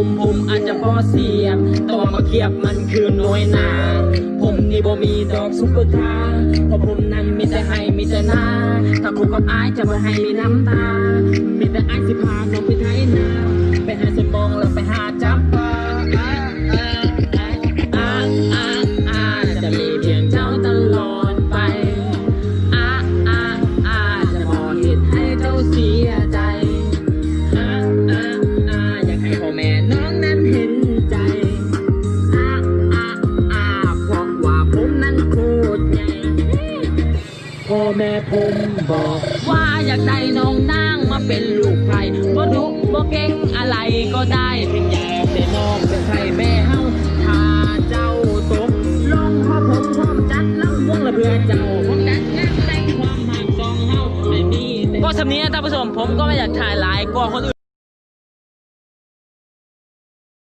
ผมผมอาจจะบ่เสียบแต่ว่ามาเกียบมันคือน้อยหนา ผมนี่บ่มีดอกซุปเปอร์คาร์เพราะผมนั้นมีแต่ให้มีแต่หน้าถ้าคบกับอายจะบ่ให้มีน้ำตา มีแต่อายสิพาน้องไปไทยนาไปหาสมองแล้วไปหาจับปลาอ่าอ่าอ่าจะมีเพียงเจ้าตลอดไปอ่าอ่าอ่าจะบอกเหตุให้เจ้าเสีย พ่อแม่ผมบอก ว่าอยากได้น้องนางมาเป็นลูกใครบ่ดุบ่เก่งอะไรก็ได้เพียงอยากได้น้องเป็นใครแม่เฮาถ้าเจ้าตกลงเพราะผมพร้อมจัดลำวงละเพื่อเจ้าผมจัดงานแต่งความหักสองเฮาไม่มีก็สำเนียงท่านผู้ชมผมก็ไม่อยากถ่ายหลายกว่าคนอื่น